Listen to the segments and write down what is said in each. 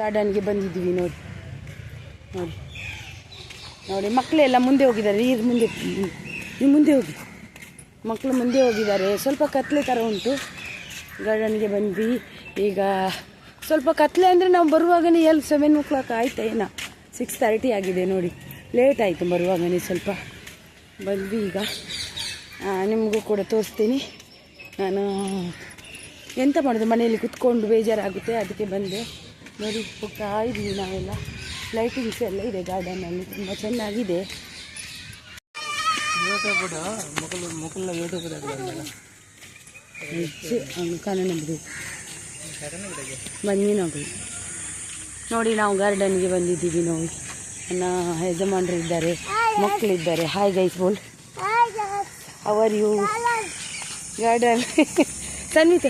ಗಾರ್ಡನ್ಗೆ ಬಂದಿದ್ದೀವಿ ನೋಡಿ. ನೋಡಿ. ನೋಡಿ, ಮಕ್ಕಳೆಲ್ಲ ಮುಂದೆ ಹೋಗಿದ್ದಾರೆ. ನೀರು ಮುಂದೆ, ನೀವು ಮುಂದೆ ಹೋಗಿ. ಮಕ್ಕಳು ಮುಂದೆ ಹೋಗಿದ್ದಾರೆ. ಸ್ವಲ್ಪ ಕತ್ಲೆ ಥರ ಉಂಟು. ಗಾರ್ಡನ್ಗೆ ಬಂದ್ವಿ. ಈಗ ಸ್ವಲ್ಪ ಕತ್ಲೆ ಅಂದರೆ ನಾವು ಬರುವಾಗನೇ ಎಲ್ಲಿ ಸೆವೆನ್ ಓ ಕ್ಲಾಕ್ ಆಯ್ತು ಏನೋ? ಸಿಕ್ಸ್ ತರ್ಟಿ ಆಗಿದೆ ನೋಡಿ. ಲೇಟ್ ಆಯಿತು ಬರುವಾಗನೇ ಸ್ವಲ್ಪ. ಬಂದ್ವಿ ಈಗ. ನಿಮಗೂ ಕೂಡ ತೋರಿಸ್ತೀನಿ. ನಾನು, ಎಂತ ಮಾಡೋದು? ಮನೆಯಲ್ಲಿ ಕುತ್ಕೊಂಡು ಬೇಜಾರಾಗುತ್ತೆ, ಅದಕ್ಕೆ ಬಂದೆ. ನೋಡಿ ಹೋಗ್ತಾ ಇದ್ದೀವಿ ನಾವೆಲ್ಲ. ಲೈಟಿಂಗ್ಸ್ ಎಲ್ಲ ಇದೆ ಗಾರ್ಡನಲ್ಲಿ ತುಂಬ ಚೆನ್ನಾಗಿದೆ. ಕನ್ನಡ ಬನ್ನಿ ನೋಡಿ. ನೋಡಿ ನಾವು ಗಾರ್ಡನ್ಗೆ ಬಂದಿದ್ದೀವಿ ನೋಡಿ ನನ್ನ ಯಜಮಾನರು ಇದ್ದಾರೆ ಮಕ್ಕಳಿದ್ದಾರೆ ಹಾಯ್ ಗೈಸ್ ಬೋಲ್. Hour you garden Sannita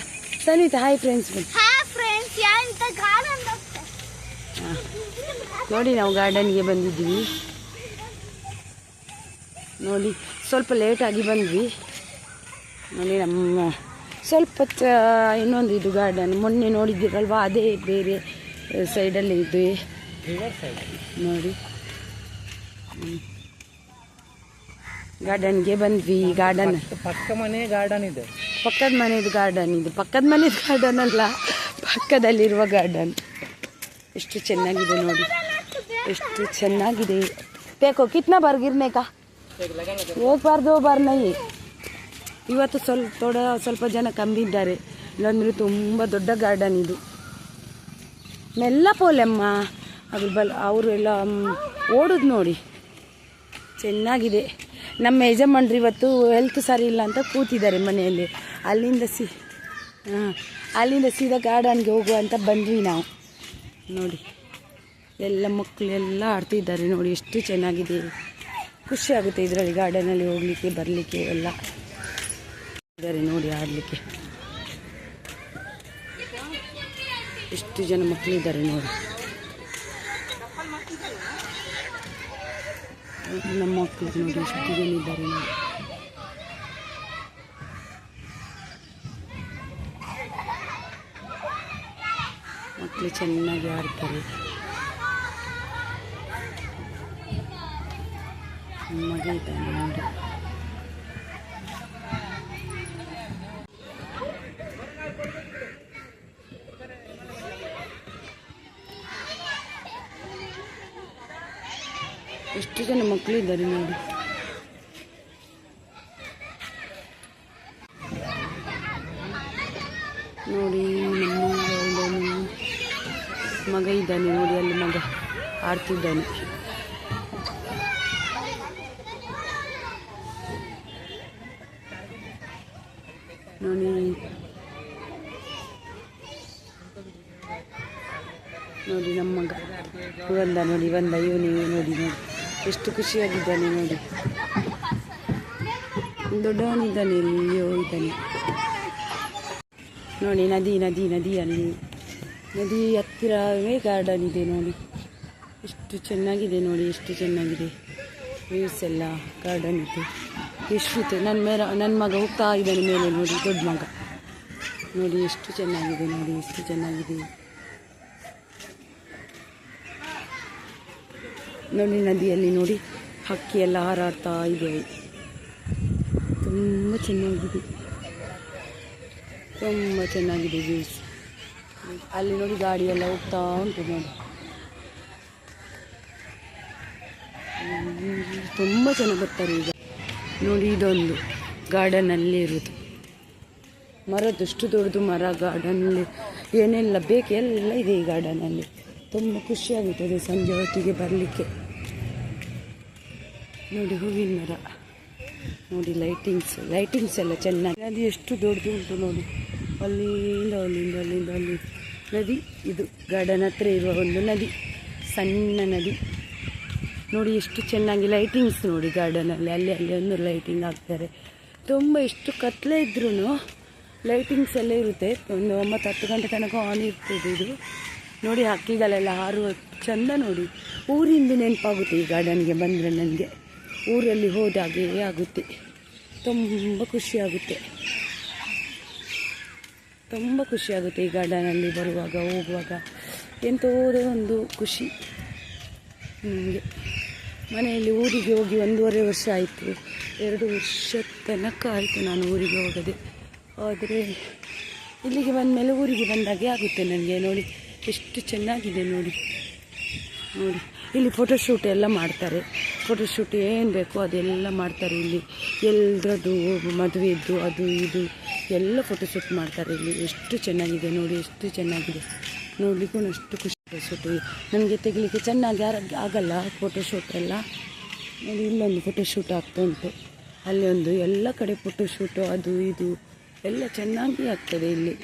Sanvita hi friends bowl hi friends ಎಂತ ಗಾರ್ಡನ್ ನೋಡಿ ನಾವು ಗಾರ್ಡನ್ಗೆ ಬಂದಿದ್ದೀವಿ. ನೋಡಿ ಸ್ವಲ್ಪ ಲೇಟಾಗಿ ಬಂದ್ವಿ. ನೋಡಿ ನಮ್ಮ ಸ್ವಲ್ಪ ಚ- ಇನ್ನೊಂದು ಇದು ಗಾರ್ಡನ್. ಮೊನ್ನೆ ನೋಡಿದ್ದೀರಲ್ವಾ ಅದೇ ಬೇರೆ ಸೈಡಲ್ಲಿ ಇದೆ. ನೋಡಿ. ಗಾರ್ಡನ್ಗೆ ಬಂದ್ವಿ ಗಾರ್ಡನ್. ಪಕ್ಕ ಮನೆ ಗಾರ್ಡನ್ ಇದೆ. ಪಕ್ಕದ ಮನೆಯದು ಗಾರ್ಡನ್ ಇದು. ಪಕ್ಕದ ಮನೆಯದು ಗಾರ್ಡನ್ ಅಲ್ಲ ಪಕ್ಕದಲ್ಲಿರುವ ಗಾರ್ಡನ್. ಎಷ್ಟು ಚೆನ್ನಾಗಿದೆ ನೋಡಿ. ಎಷ್ಟು ಚೆನ್ನಾಗಿದೆ. ಬೇಕೋ ಕಿತ್ನ ಬರ್ಗಿರ್ನೇಕ ಹೋಗ್ಬಾರ್ದು ಕಾ ಏಕ್ ಬಾರ್ ದೋ ಬಾರ್ ನೈ ಇವತ್ತು ಸ್ವಲ್ಪ ತೋಡ, ಸ್ವಲ್ಪ ಜನ ಕಮ್ಮಿ ಇದ್ದಾರೆ. ಇಲ್ಲಾಂದ್ರೆ ತುಂಬ ದೊಡ್ಡ ಗಾರ್ಡನ್ ಇದು. ಮೆಲ್ಲ ಪೋಲೆಮ್ಮ ಅದ್ರ ಬಲ್, ಅವರು ಎಲ್ಲ ಓಡೋದು ನೋಡಿ. ಚೆನ್ನಾಗಿದೆ. ನಮ್ಮ ಯಜಮಾನ್ರು ಇವತ್ತು ಹೆಲ್ತ್ ಸರಿ ಇಲ್ಲ ಅಂತ ಕೂತಿದ್ದಾರೆ ಮನೆಯಲ್ಲಿ. ಅಲ್ಲಿಂದ ಸಿ, ಹಾಂ, ಅಲ್ಲಿಂದ ಸೀದಾ ಗಾರ್ಡನ್ಗೆ ಹೋಗುವ ಅಂತ ಬಂದ್ವಿ ನಾವು. ನೋಡಿ. ಎಲ್ಲ ಮಕ್ಕಳೆಲ್ಲ ಆಡ್ತಿದ್ದಾರೆ ನೋಡಿ, ಎಷ್ಟು ಚೆನ್ನಾಗಿದೆ. ಖುಷಿ ಆಗುತ್ತೆ ಇದರಲ್ಲಿ ಗಾರ್ಡನಲ್ಲಿ ಹೋಗಲಿಕ್ಕೆ, ಬರಲಿಕ್ಕೆ ಎಲ್ಲ. ಇದ್ದಾರೆ ನೋಡಿ ಆಡಲಿಕ್ಕೆ. ಎಷ್ಟು ಜನ ಮಕ್ಕಳಿದ್ದಾರೆ ನೋಡಿ. ನಮ್ಮ ಮಕ್ಕಳು ನೋಡಿ, ಎಷ್ಟು ಜನ ಇದ್ದಾರೆ ನೋಡಿ. ಮಕ್ಕಳು ಚೆನ್ನಾಗಿ ಆಡ್ತಾರೆ. ಮಗ ಇದ್ದಾನೆ ನೋಡಿ. ಎಷ್ಟು ಜನ ಮಕ್ಕಳು ಇದ್ದಾರೆ ನೋಡಿ. ನೋಡಿ ಮಗ ಇದ್ದಾನೆ ನೋಡಿ, ಅಲ್ಲಿ ಮಗ ಆಡ್ತಿದ್ದಾನೆ ನೋಡಿ ನೋಡಿ ನಮ್ಮ ಮಗ ಬಂದ ನೋಡಿ, ಬಂದ, ಇವನು ನೋಡಿ ನೋಡಿ. ಎಷ್ಟು ಖುಷಿಯಾಗಿದ್ದಾನೆ ನೋಡಿ. ದೊಡ್ಡವನಿದ್ದಾನೆ, ಎಲ್ಲಿಯೋ ಇದ್ದಾನೆ ನೋಡಿ, ನದಿ ನದಿ ನದಿ ಅಲ್ಲಿ ನದಿ ಹತ್ತಿರವೇ ಗಾರ್ಡನ್ ಇದೆ ನೋಡಿ. ಎಷ್ಟು ಚೆನ್ನಾಗಿದೆ ನೋಡಿ, ಎಷ್ಟು ಚೆನ್ನಾಗಿದೆ. ವ್ಯೂಸ್ ಎಲ್ಲ, ಗಾರ್ಡನ್ ಇದೆ. ಎಷ್ಟು ನನ್ನ ಮೇರ ನನ್ನ ಮಗ ಹೋಗ್ತಾ ಇದ್ದಾನೆ ಮೇಲೆ ನೋಡಿ, ದೊಡ್ಡ ಮಗ. ನೋಡಿ ಎಷ್ಟು ಚೆನ್ನಾಗಿದೆ, ನೋಡಿ ಎಷ್ಟು ಚೆನ್ನಾಗಿದೆ. ನೋಡಿ ನದಿಯಲ್ಲಿ ನೋಡಿ, ಹಕ್ಕಿ ಎಲ್ಲ ಹಾರಾಡ್ತಾ ಇದ್ದೇವೆ ತುಂಬ ಚೆನ್ನಾಗಿದೆ. ತುಂಬ ಚೆನ್ನಾಗಿದೆ ವ್ಯೂಸ್ ಅಲ್ಲಿ ನೋಡಿ ಗಾಡಿ ಎಲ್ಲ ಹೋಗ್ತಾ ಉಂಟು ನೋಡಿ. ತುಂಬ ಚೆನ್ನಾಗಿ ಬರ್ತಾರೆ ಈಗ. ನೋಡಿ ಇದೊಂದು ಗಾರ್ಡನಲ್ಲಿ ಇರೋದು ಮರದಷ್ಟು ದೊಡ್ಡದು ಮರ ಗಾರ್ಡನಲ್ಲಿ. ಏನೆಲ್ಲ ಬೇಕು ಎಲ್ಲ ಇದೆ ಈ ಗಾರ್ಡನಲ್ಲಿ. ತುಂಬ ಖುಷಿಯಾಗುತ್ತದೆ ಸಂಜೆ ಹೊತ್ತಿಗೆ ಬರಲಿಕ್ಕೆ. ನೋಡಿ ಹೂವಿನ ಮರ. ನೋಡಿ ಲೈಟಿಂಗ್ಸ್ ಲೈಟಿಂಗ್ಸ್ ಎಲ್ಲ ಚೆನ್ನಾಗಿ. ನದಿ ಎಷ್ಟು ದೊಡ್ಡದು ಉಂಟು ನೋಡಿ. ಅಲ್ಲಿಂದ ಅಲ್ಲಿಂದ ಅಲ್ಲಿಂದ ಅಲ್ಲಿ ನದಿ, ಇದು ಗಾರ್ಡನ್ ಹತ್ರ ಇರುವ ಒಂದು ನದಿ. ಸಣ್ಣ ನದಿ. ನೋಡಿ ಎಷ್ಟು ಚೆನ್ನಾಗಿ ಲೈಟಿಂಗ್ಸ್ ನೋಡಿ ಗಾರ್ಡನಲ್ಲಿ ಅಲ್ಲಿ. ಅಲ್ಲಿ ಒಂದು ಲೈಟಿಂಗ್ ಹಾಕ್ತಾರೆ. ತುಂಬ ಎಷ್ಟು ಕತ್ಲೆ ಇದ್ರೂ ಲೈಟಿಂಗ್ಸ್ ಎಲ್ಲ ಇರುತ್ತೆ. ಒಂದು ಒಂಬತ್ತು ಹತ್ತು ಗಂಟೆ ತನಕ ಆನ್ ಇರ್ತದೆ ಇದು. ನೋಡಿ ಹಕ್ಕಿಗಳೆಲ್ಲ ಹಾರುವ ಚಂದ ನೋಡಿ. ಊರಿಂದ ನೆನಪಾಗುತ್ತೆ ಈ ಗಾರ್ಡನ್ಗೆ ಬಂದರೆ ನನಗೆ. ಊರಲ್ಲಿ ಹೋದಾಗೆ ಆಗುತ್ತೆ. ತುಂಬ ಖುಷಿಯಾಗುತ್ತೆ ತುಂಬ ಖುಷಿಯಾಗುತ್ತೆ ಈ ಗಾರ್ಡನಲ್ಲಿ ಬರುವಾಗ, ಹೋಗುವಾಗ. ಎಂಥೋದೋ ಒಂದು ಖುಷಿ ನನಗೆ. ಮನೆಯಲ್ಲಿ ಊರಿಗೆ ಹೋಗಿ ಒಂದೂವರೆ ವರ್ಷ ಆಯಿತು. ಎರಡು ವರ್ಷ ತನಕ ಆಯಿತು ನಾನು ಊರಿಗೆ ಹೋಗದೆ. ಆದರೆ ಇಲ್ಲಿಗೆ ಬಂದ ಮೇಲೆ ಊರಿಗೆ ಬಂದಾಗೆ ಆಗುತ್ತೆ ನನಗೆ ನೋಡಿ. ಎಷ್ಟು ಚೆನ್ನಾಗಿದೆ ನೋಡಿ. ನೋಡಿ. ಇಲ್ಲಿ ಫೋಟೋಶೂಟ್ ಎಲ್ಲ ಮಾಡ್ತಾರೆ. ಫೋಟೋಶೂಟ್ ಏನು ಬೇಕೋ ಅದೆಲ್ಲ ಮಾಡ್ತಾರೆ ಇಲ್ಲಿ. ಎಲ್ಲರದ್ದು ಮದುವೆದ್ದು ಅದು ಇದು. ಎಲ್ಲ ಫೋಟೋಶೂಟ್ ಮಾಡ್ತಾರೆ ಇಲ್ಲಿ. ಎಷ್ಟು ಚೆನ್ನಾಗಿದೆ ನೋಡಿ, ಎಷ್ಟು ಚೆನ್ನಾಗಿದೆ. ನೋಡಲಿಕ್ಕೂ ಅಷ್ಟು ಖುಷಿ. ಫೋಟೋಶೂಟ್ ನನಗೆ ತೆಗಿಲಿಕ್ಕೆ ಚೆನ್ನಾಗಿ ಆಗಲ್ಲ ಫೋಟೋಶೂಟ್ ಎಲ್ಲ. ನೋಡಿ ಇಲ್ಲೊಂದು ಫೋಟೋಶೂಟ್ ಆಗ್ತಾ ಉಂಟು. ಅಲ್ಲಿ ಒಂದು ಎಲ್ಲ ಕಡೆ ಫೋಟೋಶೂಟು ಅದು ಇದು ಎಲ್ಲ ಚೆನ್ನಾಗಿ ಆಗ್ತದೆ ಇಲ್ಲಿ.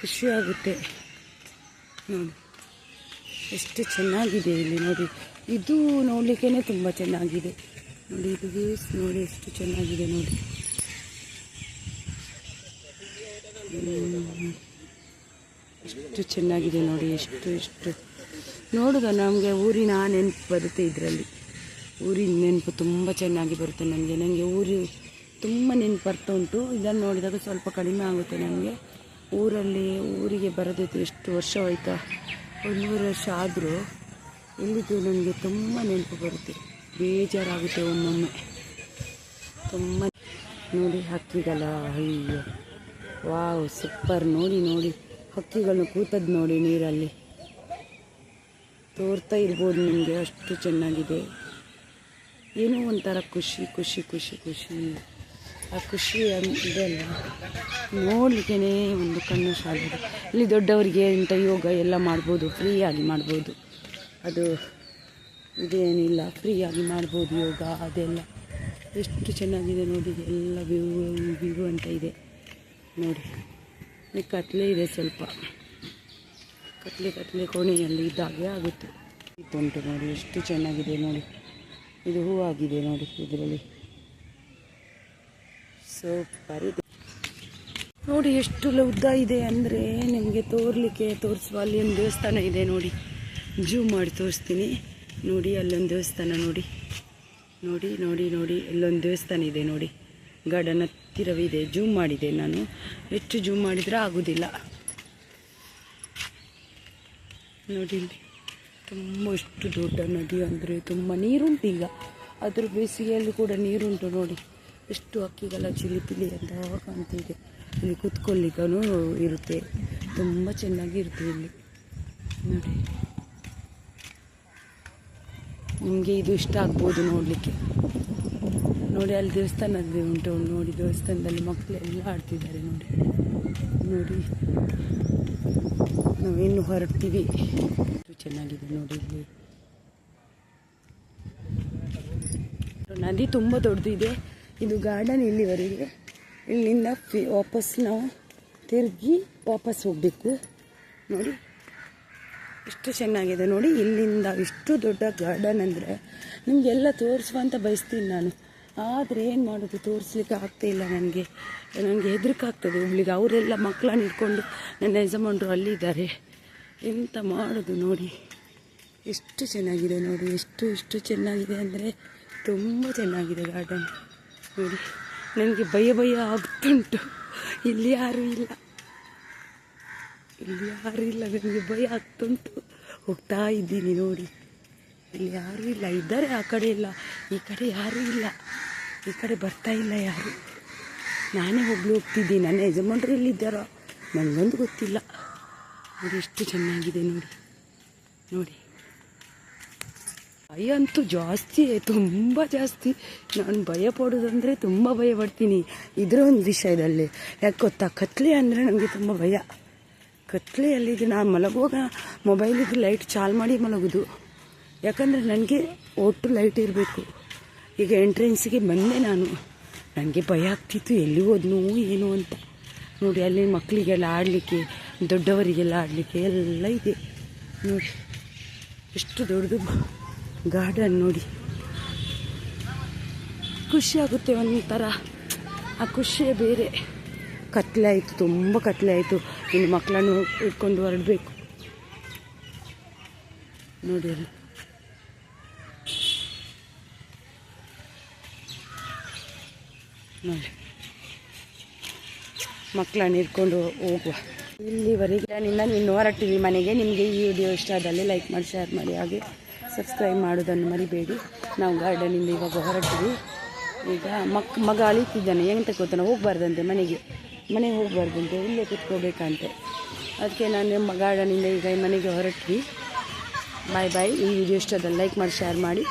ಖುಷಿಯಾಗುತ್ತೆ ನೋಡಿ. ಎಷ್ಟು ಚೆನ್ನಾಗಿದೆ ಇಲ್ಲಿ ನೋಡಿ. ಇದು ನೋಡಲಿಕ್ಕೇ ತುಂಬ ಚೆನ್ನಾಗಿದೆ. ನೋಡಿ, ಇದು ನೋಡಿ ಎಷ್ಟು ಚೆನ್ನಾಗಿದೆ ನೋಡಿ. ಎಷ್ಟು ಚೆನ್ನಾಗಿದೆ ನೋಡಿ ಎಷ್ಟು ಎಷ್ಟು ನೋಡುದ ನಮಗೆ ಊರಿನ ನೆನಪು ಬರುತ್ತೆ ಇದರಲ್ಲಿ. ಊರಿನ ನೆನಪು ತುಂಬ ಚೆನ್ನಾಗಿ ಬರುತ್ತೆ ನನಗೆ ನನಗೆ ಊರು ತುಂಬ ನೆನಪು ಬರ್ತಾ ಉಂಟು. ಇದನ್ನು ನೋಡಿದಾಗ ಸ್ವಲ್ಪ ಕಡಿಮೆ ಆಗುತ್ತೆ ನನಗೆ ಊರಲ್ಲಿ, ಊರಿಗೆ ಬರೋದಿತ್ತು ಎಷ್ಟು ವರ್ಷ ಹೋಯ್ತಾ? ಒಂದೂವರೆ ವರ್ಷ ಆದರೂ ಇಲ್ಲಿದ್ದು ನನಗೆ ತುಂಬ ನೆನಪು ಬರುತ್ತೆ. ಬೇಜಾರಾಗುತ್ತೆ ಒಮ್ಮೊಮ್ಮೆ. ತುಂಬ ನೋಡಿ ಹಕ್ಕಿಗಲ್ಲ ಅಯ್ಯೋ. Wow, super. ನೋಡಿ ನೋಡಿ. ಹಕ್ಕಿಗಳನ್ನ ಕೂತದ್ದು ನೋಡಿ ನೀರಲ್ಲಿ. ತೋರ್ತಾ ಇರ್ಬೋದು ನಿಮಗೆ, ಅಷ್ಟು ಚೆನ್ನಾಗಿದೆ. ಏನೋ ಒಂಥರ ಖುಷಿ ಖುಷಿ ಖುಷಿ ಖುಷಿ. ಆ ಖುಷಿ ಇದೆಲ್ಲ ನೋಡಲಿಕ್ಕೇ ಒಂದು ಕಣ್ಣು ಸಾಲದು. ಇಲ್ಲಿ ದೊಡ್ಡವರಿಗೆ ಇಂಥ ಯೋಗ ಎಲ್ಲ ಮಾಡ್ಬೋದು, ಫ್ರೀಯಾಗಿ ಮಾಡ್ಬೋದು. ಅದು ಇದೇನಿಲ್ಲ, ಫ್ರೀಯಾಗಿ ಮಾಡ್ಬೋದು ಯೋಗ, ಅದೆಲ್ಲ. ಎಷ್ಟು ಚೆನ್ನಾಗಿದೆ ನೋಡಿ, ಎಲ್ಲ ವ್ಯೂ ವ್ಯೂ ಅಂತ ಇದೆ. ನೋಡಿ. ಕತ್ಲೆ ಇದೆ ಸ್ವಲ್ಪ. ಕತ್ಲೆ ಕತ್ಲೆ ಕೋಣೆಯಲ್ಲಿ ಇದ್ದಾಗೆ ಆಗುತ್ತೆ. ಇದುಂಟು ನೋಡಿ, ಎಷ್ಟು ಚೆನ್ನಾಗಿದೆ ನೋಡಿ. ಇದು ಹೂವಾಗಿದೆ ನೋಡಿ ಇದರಲ್ಲಿ. ಸೂಪರ್ ಇದೆ. ನೋಡಿ ಎಷ್ಟು ಉದ್ದ ಇದೆ ಅಂದರೆ ನಿಮಗೆ ತೋರಲಿಕ್ಕೆ, ತೋರಿಸುವ ಅಲ್ಲಿ ಒಂದು ದೇವಸ್ಥಾನ ಇದೆ ನೋಡಿ. ಜೂಮ್ ಮಾಡಿ ತೋರಿಸ್ತೀನಿ. ನೋಡಿ ಅಲ್ಲೊಂದು ದೇವಸ್ಥಾನ ನೋಡಿ. ನೋಡಿ ನೋಡಿ ನೋಡಿ, ಅಲ್ಲೊಂದು ದೇವಸ್ಥಾನ ಇದೆ ನೋಡಿ. ಗಾರ್ಡನ್ ಹತ್ತಿರವಿದೆ ಜೂಮ್ ಮಾಡಿದೆ ನಾನು. ಹೆಚ್ಚು ಜೂಮ್ ಮಾಡಿದರೆ ಆಗೋದಿಲ್ಲ. ನೋಡಿ ಇಲ್ಲಿ ತುಂಬ ಇಷ್ಟು ದೊಡ್ಡ ನದಿ ಅಂದರೆ ತುಂಬ ನೀರುಂಟು ಈಗ. ಅದ್ರ ಬೇಸಿಗೆಯಲ್ಲಿ ಕೂಡ ನೀರುಂಟು ನೋಡಿ. ಎಷ್ಟು ಹಕ್ಕಿಗಳ ಚಿಲಿಪಿಲಿ ಅಂತ ಕಾಣ್ತಿದೆ. ಇಲ್ಲಿ ಕುತ್ಕೊಳ್ಳಿಕ್ಕೂ ಇರುತ್ತೆ. ತುಂಬ ಚೆನ್ನಾಗಿ ಇರುತ್ತೆ ಇಲ್ಲಿ. ನೋಡಿ. ನಿಮಗೆ ಇದು ಇಷ್ಟ ಆಗ್ಬೋದು ನೋಡಲಿಕ್ಕೆ. ನೋಡಿ ಅಲ್ಲಿ ದೇವಸ್ಥಾನದಲ್ಲಿ ಉಂಟು. ನೋಡಿ ದೇವಸ್ಥಾನದಲ್ಲಿ ಮಕ್ಕಳೆಲ್ಲ ಆಡ್ತಿದ್ದಾರೆ ನೋಡಿ. ನೋಡಿ. ನಾವಿನ್ನು ಹೊರಡ್ತೀವಿ. ಚೆನ್ನಾಗಿದೆ ನೋಡಿ ಇಲ್ಲಿ. ನದಿ ತುಂಬ ದೊಡ್ಡದಿದೆ. ಇದು ಗಾರ್ಡನ್ ಇಲ್ಲಿವರೆಗೆ. ಇಲ್ಲಿಂದ ಫಿ ವಾಪಸ್ ನಾವು ತಿರುಗಿ ವಾಪಸ್ ಹೋಗಬೇಕು. ನೋಡಿ. ಎಷ್ಟು ಚೆನ್ನಾಗಿದೆ ನೋಡಿ. ಇಲ್ಲಿಂದ ಇಷ್ಟು ದೊಡ್ಡ ಗಾರ್ಡನ್ ಅಂದರೆ ನಿಮಗೆಲ್ಲ ತೋರಿಸುವಂತ ಬಯಸ್ತೀನಿ ನಾನು. ಆದರೆ ಏನು ಮಾಡೋದು? ತೋರಿಸ್ಲಿಕ್ಕೆ ಆಗ್ತಾ ಇಲ್ಲ ನನಗೆ. ನನಗೆ ಹೆದರಿಕೆ ಆಗ್ತದೆ ಅವರೆಲ್ಲ ಮಕ್ಕಳನ್ನ ಹಿಡ್ಕೊಂಡು ನನ್ನ ಯಜಮಾನರು ಅಲ್ಲಿದ್ದಾರೆ. ಎಂತ ಮಾಡೋದು ನೋಡಿ? ಎಷ್ಟು ಚೆನ್ನಾಗಿದೆ ನೋಡಿ. ಎಷ್ಟು ಎಷ್ಟು ಚೆನ್ನಾಗಿದೆ ಅಂದರೆ ತುಂಬ ಚೆನ್ನಾಗಿದೆ ಗಾರ್ಡನ್ ನೋಡಿ, ನನಗೆ ಭಯ ಭಯ ಆಗ್ತುಂಟು. ಇಲ್ಲಿ ಯಾರೂ ಇಲ್ಲ. ಇಲ್ಲಿ ಯಾರೂ ಇಲ್ಲ. ನನಗೆ ಭಯ ಆಗ್ತುಂಟು. ಹೋಗ್ತಾ ಇದ್ದೀನಿ ನೋಡಿ. ಇಲ್ಲಿ ಯಾರು ಇಲ್ಲ. ಇದ್ದಾರೆ ಆ ಕಡೆ ಇಲ್ಲ ಈ ಕಡೆ ಯಾರು ಇಲ್ಲ. ಈ ಕಡೆ ಬರ್ತಾ ಇಲ್ಲ ಯಾರು. ನಾನೇ ಒಬ್ಳು ಹೋಗ್ತಿದ್ದೀನಿ. ನನ್ನ ಯಜಮಾನ್ರು ಎಲ್ಲಿದ್ದಾರೋ? ನನಗೊಂದು ಗೊತ್ತಿಲ್ಲ. ನೋಡಿ, ಎಷ್ಟು ಚೆನ್ನಾಗಿದೆ ನೋಡಿ. ನೋಡಿ. ಭಯ ಅಂತೂ ಜಾಸ್ತಿ ತುಂಬ ಜಾಸ್ತಿ. ನಾನು ಭಯ ಪಡೋದಂದರೆ ತುಂಬ ಭಯ ಪಡ್ತೀನಿ. ಇದರ ಒಂದು ವಿಷಯದಲ್ಲಿ. ಯಾಕೆ ಗೊತ್ತಾ? ಕತ್ಲೆ ಅಂದರೆ ನನಗೆ ತುಂಬ ಭಯ. ಕತ್ಲೆಯಲ್ಲಿ ನಾನು ಮಲಗುವಾಗ ಮೊಬೈಲಿಗೆ ಲೈಟ್ ಚಾಲ್ ಮಾಡಿ ಮಲಗೋದು. ಯಾಕಂದರೆ ನನಗೆ ಒಟ್ಟು ಲೈಟ್ ಇರಬೇಕು. ಈಗ ಎಂಟ್ರೆನ್ಸಿಗೆ ಬಂದೆ ನಾನು, ನನಗೆ ಭಯ ಆಗ್ತಿತ್ತು, ಎಲ್ಲಿ ಹೋದ್ನು ಏನು ಅಂತ. ನೋಡಿ, ಅಲ್ಲಿ ಮಕ್ಕಳಿಗೆಲ್ಲ ಆಡಲಿಕ್ಕೆ, ದೊಡ್ಡವರಿಗೆಲ್ಲ ಆಡಲಿಕ್ಕೆ ಎಲ್ಲ ಇದೆ. ನೋಡಿ, ಎಷ್ಟು ದೊಡ್ಡದು ಗಾರ್ಡನ್ ನೋಡಿ. ಖುಷಿಯಾಗುತ್ತೆ ಒಂಥರ. ಆ ಖುಷಿಯೇ ಬೇರೆ. ಕತ್ಲೆ ಆಯಿತು, ತುಂಬ ಕತ್ಲೆ ಆಯಿತು. ಇನ್ನು ಮಕ್ಕಳನ್ನು ಇಟ್ಕೊಂಡು ಹೊರಡಬೇಕು. ನೋಡಿ ನೋಡಿ. ಮಕ್ಕಳನ್ನ ಹಿಡ್ಕೊಂಡು ಹೋಗುವ. ಇಲ್ಲಿವರೆಗೆ ನಿನ್ನ ನೀನು ಹೊರಟಿವಿ ಮನೆಗೆ ನಿಮಗೆ ಈ ವಿಡಿಯೋ ಇಷ್ಟ ಆದಲ್ಲಿ ಲೈಕ್ ಮಾಡಿ, ಶೇರ್ ಮಾಡಿ, ಹಾಗೆ ಸಬ್ಸ್ಕ್ರೈಬ್ ಮಾಡೋದನ್ನು ಮರಿಬೇಡಿ. ನಾವು ಗಾರ್ಡನಿಂದ ಇವಾಗ ಹೊರಟಿವಿ. ಈಗ ಮಕ್, ಮಗ ಅಳಿತಿದ್ದಾನೆ. ಎಂತ ಗೊತ್ತಾನೆ ಹೋಗ್ಬಾರ್ದಂತೆ ಮನೆಗೆ. ಮನೆಗೆ ಹೋಗ್ಬಾರ್ದಂತೆ. ಇಲ್ಲೇ ಕುತ್ಕೋಬೇಕಂತೆ. ಅದಕ್ಕೆ ನಾನು ನಿಮ್ಮ ಗಾರ್ಡನಿಂದ ಈಗ ಮನೆಗೆ ಹೊರಟ್ವಿ. ಬಾಯ್ ಬಾಯ್ ಈ ವಿಡಿಯೋ ಇಷ್ಟದಲ್ಲಿ ಲೈಕ್ ಮಾಡಿ, ಶೇರ್ ಮಾಡಿ.